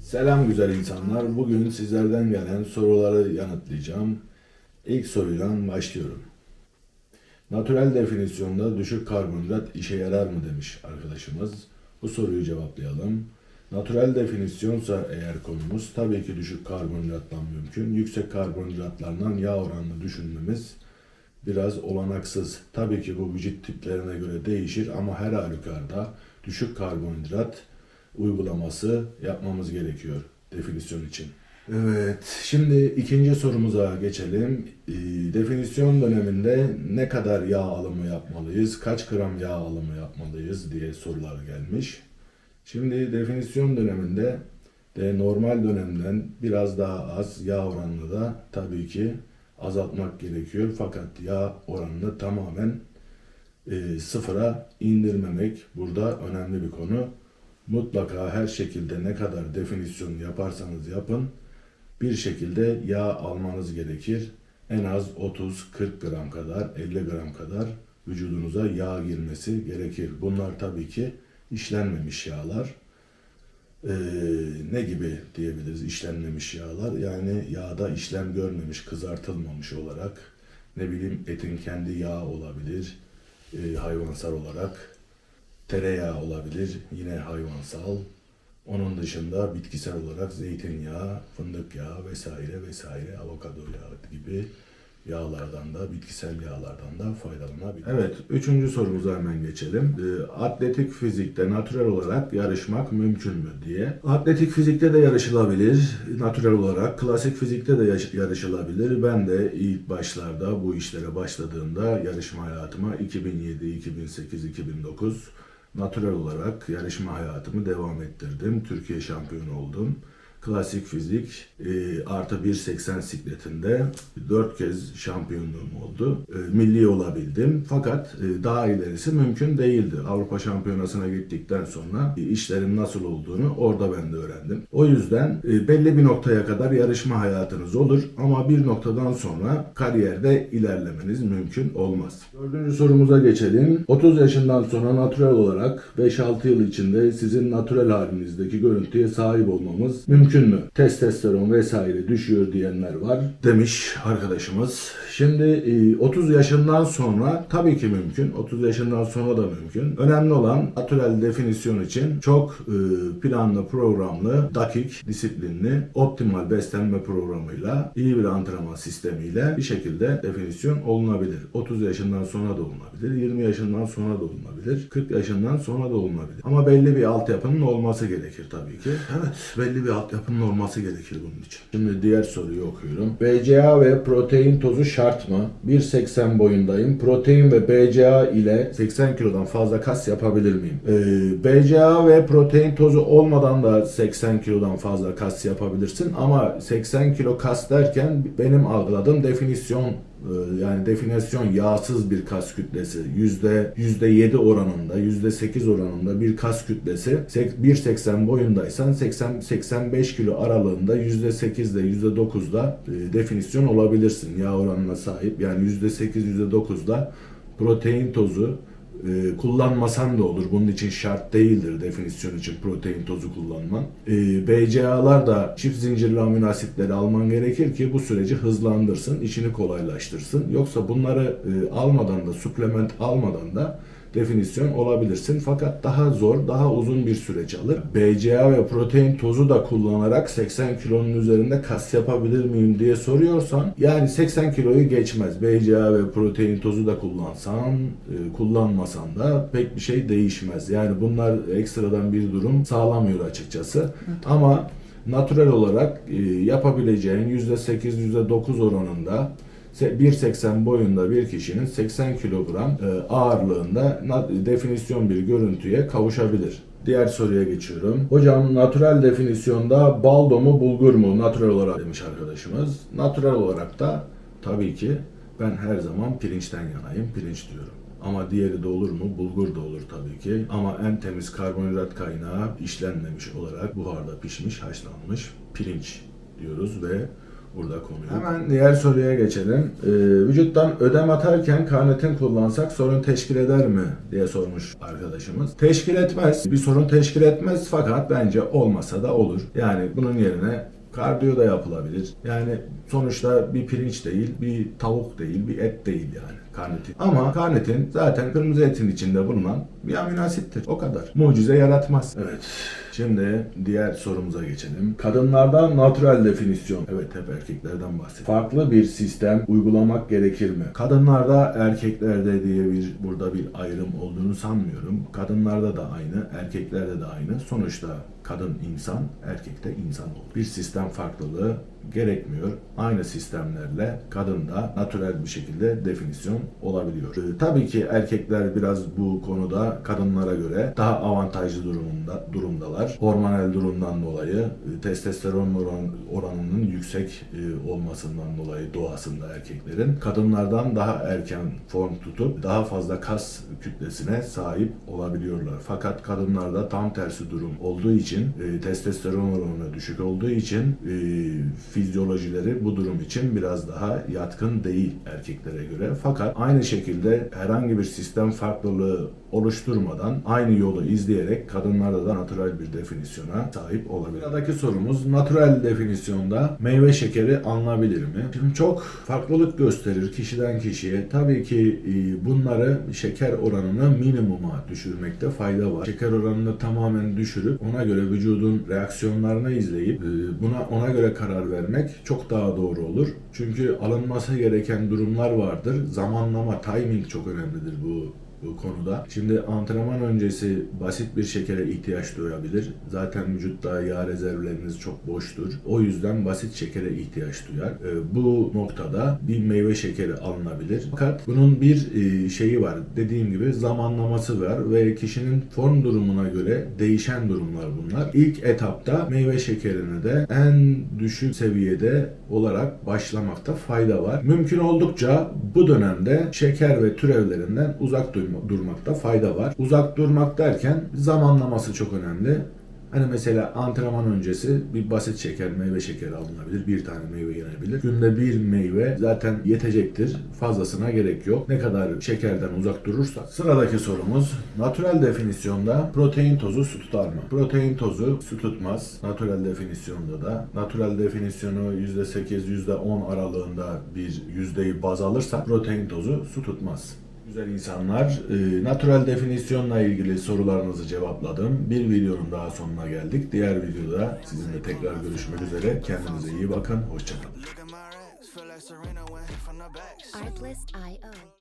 Selam güzel insanlar. Bugün sizlerden gelen soruları yanıtlayacağım. İlk soruyla başlıyorum. Natürel definisyonda düşük karbonhidrat işe yarar mı demiş arkadaşımız. Bu soruyu cevaplayalım. Natürel definisyonsa eğer konumuz tabii ki düşük karbonhidrattan mümkün. Yüksek karbonhidratlardan yağ oranını düşünmemiz biraz olanaksız. Tabii ki bu vücut tiplerine göre değişir ama her halükarda düşük karbonhidrat uygulaması yapmamız gerekiyor definisyon için. Evet, şimdi ikinci sorumuza geçelim. Ee, definisyon döneminde ne kadar yağ alımı yapmalıyız, kaç gram yağ alımı yapmalıyız diye sorular gelmiş. Şimdi definisyon döneminde de normal dönemden biraz daha az yağ oranını da tabii ki azaltmak gerekiyor. Fakat yağ oranını tamamen e, sıfıra indirmemek burada önemli bir konu. Mutlaka her şekilde ne kadar definisyon yaparsanız yapın bir şekilde yağ almanız gerekir. En az 30-40 gram kadar, 50 gram kadar vücudunuza yağ girmesi gerekir. Bunlar tabii ki işlenmemiş yağlar. Ee, ne gibi diyebiliriz işlenmemiş yağlar? Yani yağda işlem görmemiş, kızartılmamış olarak ne bileyim etin kendi yağı olabilir, e, hayvansal olarak tereyağı olabilir, yine hayvansal. Onun dışında bitkisel olarak zeytinyağı, fındık yağı vesaire vesaire, avokado yağı gibi yağlardan da, bitkisel yağlardan da faydalanabilir. Evet, üçüncü sorumuza hemen geçelim. Ee, Atletik fizikte natürel olarak yarışmak mümkün mü diye. Atletik fizikte de yarışılabilir, natürel olarak. Klasik fizikte de yarışılabilir. Ben de ilk başlarda bu işlere başladığımda yarışma hayatıma 2007, 2008, 2009 natürel olarak yarışma hayatımı devam ettirdim. Türkiye şampiyonu oldum. Klasik fizik e, artı 1.80 sikletinde 4 kez şampiyonluğum oldu. E, milli olabildim. Fakat e, daha ilerisi mümkün değildi. Avrupa şampiyonasına gittikten sonra e, işlerin nasıl olduğunu orada ben de öğrendim. O yüzden e, belli bir noktaya kadar yarışma hayatınız olur ama bir noktadan sonra kariyerde ilerlemeniz mümkün olmaz. Dördüncü sorumuza geçelim. 30 yaşından sonra natürel olarak 5-6 yıl içinde sizin natürel halinizdeki görüntüye sahip olmamız mümkün mü? Testosteron vesaire düşüyor diyenler var demiş arkadaşımız. Şimdi e, 30 yaşından sonra tabii ki mümkün. 30 yaşından sonra da mümkün. Önemli olan natürel definisyon için çok e, planlı, programlı, dakik, disiplinli, optimal beslenme programıyla, iyi bir antrenman sistemiyle bir şekilde definisyon olunabilir. 30 yaşından sonra da olunabilir, 20 yaşından sonra da olunabilir, 40 yaşından sonra da olunabilir. Ama belli bir altyapının olması gerekir tabii ki. Evet, belli bir altyapının olması gerekir bunun için. Şimdi diğer soruyu okuyorum. BCA ve protein tozu şart mı? 1.80 boyundayım. Protein ve BCA ile 80 kilodan fazla kas yapabilir miyim? Ee, BCA ve protein tozu olmadan da 80 kilodan fazla kas yapabilirsin ama 80 kilo kas derken benim algıladığım definisyon yani definasyon yağsız bir kas kütlesi. Yüzde yüzde yedi oranında yüzde sekiz oranında bir kas kütlesi. Sek- 1.80 boyundaysan 80 85 kilo aralığında yüzde sekizde yüzde dokuzda e, definisyon olabilirsin yağ oranına sahip. Yani yüzde sekiz yüzde dokuzda protein tozu e, kullanmasan da olur. Bunun için şart değildir definisyon için protein tozu kullanman. E, BCA'lar da çift zincirli amino asitleri alman gerekir ki bu süreci hızlandırsın, işini kolaylaştırsın. Yoksa bunları e, almadan da, suplement almadan da definisyon olabilirsin. Fakat daha zor, daha uzun bir süreç alır. BCA ve protein tozu da kullanarak 80 kilonun üzerinde kas yapabilir miyim diye soruyorsan yani 80 kiloyu geçmez. BCA ve protein tozu da kullansan, e, kullanmasan da pek bir şey değişmez. Yani bunlar ekstradan bir durum sağlamıyor açıkçası. Ama natürel olarak e, yapabileceğin %8, %9 oranında 1.80 boyunda bir kişinin 80 kilogram e, ağırlığında definisyon bir görüntüye kavuşabilir. Diğer soruya geçiyorum. Hocam natürel definisyonda baldo mu bulgur mu natürel olarak demiş arkadaşımız. Natürel olarak da tabii ki ben her zaman pirinçten yanayım. Pirinç diyorum. Ama diğeri de olur mu? Bulgur da olur tabii ki. Ama en temiz karbonhidrat kaynağı işlenmemiş olarak buharda pişmiş, haşlanmış pirinç diyoruz ve burada konuyu. Hemen diğer soruya geçelim. Ee, vücuttan ödem atarken karnetin kullansak sorun teşkil eder mi diye sormuş arkadaşımız. Teşkil etmez. Bir sorun teşkil etmez fakat bence olmasa da olur. Yani bunun yerine kardiyo da yapılabilir. Yani sonuçta bir pirinç değil, bir tavuk değil, bir et değil yani karnitin. Ama karnitin zaten kırmızı etin içinde bulunan bir amino asittir. O kadar. Mucize yaratmaz. Evet. Şimdi diğer sorumuza geçelim. Kadınlarda natural definisyon. Evet hep erkeklerden bahsediyor. Farklı bir sistem uygulamak gerekir mi? Kadınlarda erkeklerde diye bir burada bir ayrım olduğunu sanmıyorum. Kadınlarda da aynı, erkeklerde de aynı. Sonuçta kadın insan, erkek de insan olur. Bir sistem farklılığı gerekmiyor. Aynı sistemlerle kadın da natürel bir şekilde definisyon olabiliyor. Ee, tabii ki erkekler biraz bu konuda kadınlara göre daha avantajlı durumunda durumdalar. Hormonal durumdan dolayı e, testosteron oran, oranının yüksek e, olmasından dolayı doğasında erkeklerin kadınlardan daha erken form tutup daha fazla kas kütlesine sahip olabiliyorlar. Fakat kadınlarda tam tersi durum olduğu için e, testosteron oranı düşük olduğu için fizyolojileri bu durum için biraz daha yatkın değil erkeklere göre. Fakat aynı şekilde herhangi bir sistem farklılığı oluşturmadan aynı yolu izleyerek kadınlarda da natural bir definisyona sahip olabilir. Sıradaki sorumuz natural definisyonda meyve şekeri alınabilir mi? Şimdi çok farklılık gösterir kişiden kişiye. Tabii ki e, bunları şeker oranını minimuma düşürmekte fayda var. Şeker oranını tamamen düşürüp ona göre vücudun reaksiyonlarını izleyip e, buna ona göre karar vermek çok daha doğru olur. Çünkü alınması gereken durumlar vardır. Zamanlama, timing çok önemlidir bu bu konuda. Şimdi antrenman öncesi basit bir şekere ihtiyaç duyabilir. Zaten vücutta yağ rezervleriniz çok boştur. O yüzden basit şekere ihtiyaç duyar. Ee, bu noktada bir meyve şekeri alınabilir. Fakat bunun bir e, şeyi var. Dediğim gibi zamanlaması var ve kişinin form durumuna göre değişen durumlar bunlar. İlk etapta meyve şekerini de en düşük seviyede olarak başlamakta fayda var. Mümkün oldukça bu dönemde şeker ve türevlerinden uzak durma- durmakta fayda var. Uzak durmak derken zamanlaması çok önemli. Hani mesela antrenman öncesi bir basit şeker, meyve şekeri alınabilir. Bir tane meyve yenebilir. Günde bir meyve zaten yetecektir. Fazlasına gerek yok. Ne kadar şekerden uzak durursak. Sıradaki sorumuz. Natural definisyonda protein tozu su tutar mı? Protein tozu su tutmaz. Natural definisyonda da. Natural definisyonu %8, %10 aralığında bir yüzdeyi baz alırsak protein tozu su tutmaz. Güzel insanlar, e, natural definisyonla ilgili sorularınızı cevapladım. Bir videonun daha sonuna geldik. Diğer videoda sizinle tekrar görüşmek üzere. Kendinize iyi bakın. Hoşçakalın.